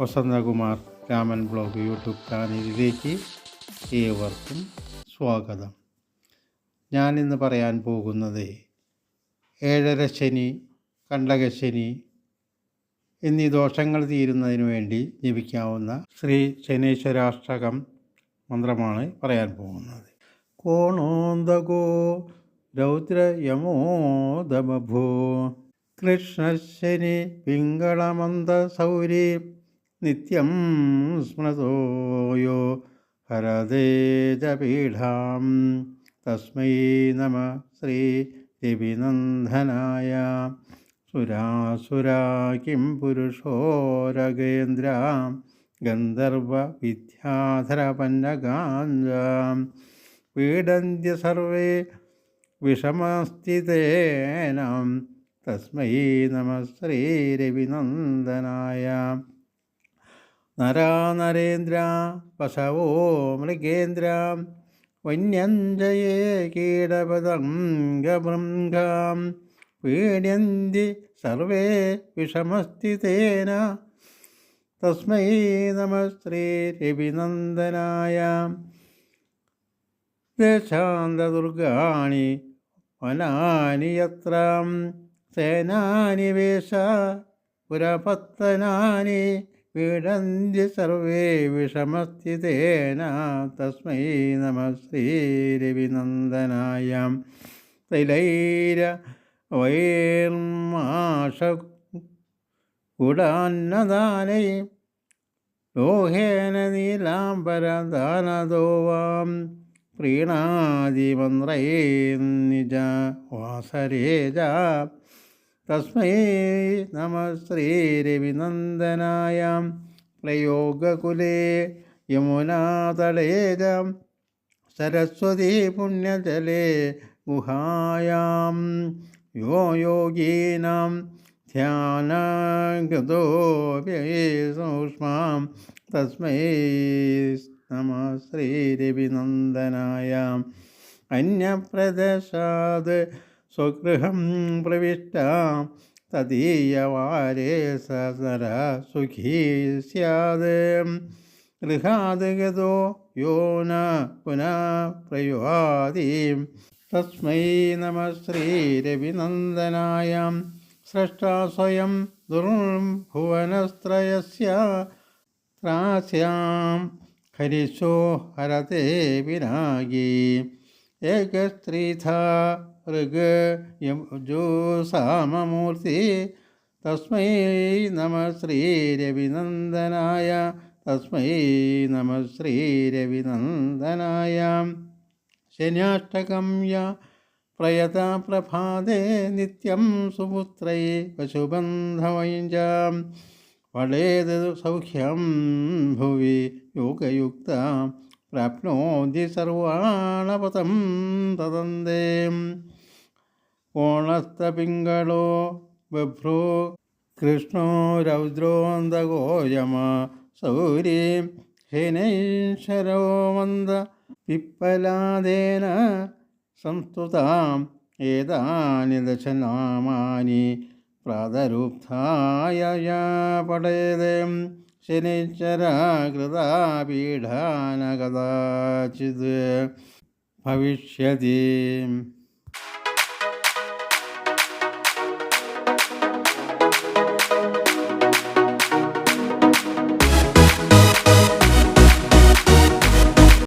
Vasanthakumar Raman blog YouTube ചാനലിലേക്ക് ഏവർക്കും സ്വാഗതം. ഞാനിന്ന് പറയാൻ പോകുന്നത് ഏഴര ശനി കണ്ടകശനി എന്നീ ദോഷങ്ങൾ തീരുന്നതിന് വേണ്ടി ജപിക്കാവുന്ന ശ്രീ ശനീശ്വരാഷ്ടകം മന്ത്രമാണ് പറയാൻ പോകുന്നത്. കോണോന്തകോ രൗദ്രയമോദമഭൂ. കൃഷ്ണശനി പിങ്കളമന്ദസൗരി നിത്യം സ്മൃതോയോ ഹരദേജപീഠാം തസ്മൈ നമ ശ്രീ രവിനന്ദനായ. സുരാസുരാ കിം പുരുഷോരഗേന്ദ്ര ഗന്ധർവ വിദ്യാധരപന്നഗാഞ്ചാം പീഡന്ത്യ സർവേ വിഷമസ്ഥിതേനാം തസ്മൈ നമ ശ്രീരവിനന്ദനായ നരാനരേന്ദ്ര പശവോ മൃഗേന്ദ്ര വന്യഞ്ജയേ കീടപതംഗഭൃംഗാം പീഡ്യന്തി സർവേ വിഷമസ്ഥിതേന തസ്മൈ നമ ശ്രീരവിനന്ദനായ ദേശാന്തദുർഗാണി വനാനി യത്ര സേനാനി വേഷ പുരപത്തനാനി പീഡന്തി സർവേ വിഷമസ്ഥിതേന തസ്മൈ നമ ശ്രീരവിനന്ദനായ തൈലൈര വൈർമാഷ കുടാന്നദാനൈ ലോഹേന നീലാംബരദാനദോ വാം പ്രീണാദിമന്ത്രൈ നിജ വാസരേജ തസ്മൈ നമ ശ്രീരവിനന്ദനായ പ്രയോഗകുലേ യമുനാതടേജ സരസ്വതി പുണ്യജലേ ഗുഹായാം. യോ യോഗീനാം. ധ്യാനഗതോ സൂക്ഷ്മാം തസ്മൈ നമ ശ്രീരവിനന്ദനായ അന്യപ്രദേശാത് സ്വഗൃഹം പ്രവിഷ്ട. തദീയവാരേ സര സുഖീ സ്യാത്. ഗൃഹാത് ഗതോ യോ ന പുനഃ പ്രയുവാദി തസ്മൈ നമ ശ്രീരവിനന്ദനായ സ്രഷ്ടാ സ്വയം ദുർഭുവനസ്ത്രയസ്യ ഹരിശോ ഹരത്തെ വിരാഗി ഏകസ്ത്രീഥ ഋഗ് യജോസാമൂർത്തി തസ്മൈ നമ ശ്രീരവിനന്ദനായ തസ്മൈ നമ ശ്രീരവിനന്ദനായ ശന്യാഷ്ടകം യ പ്രയത പ്രഭാതേ നിത്യം സുപുത്രൈ പശുബന്ധവൈഞ്ച ഫലേത് സൗഖ്യം ഭുവി യോഗയുക്ത പ്രാപ്നോതി സർവാണപതം തദന്തേ കോണസ്തപിംഗളോ ബഭ്രോ കൃഷ്ണോ രൗദ്രോന്തഗോയമ സൗരി. ഹേനൈശ്വരോ മന്ദ പിപ്പലാദേന സംസ്തുതാം ഏതാനി ദശനാമാനി പ്രാതരുത്ഥായ പടേത് ശനിശ്ചര കൃതാപീഠാന കഥാചിത് ഭവിഷ്യതി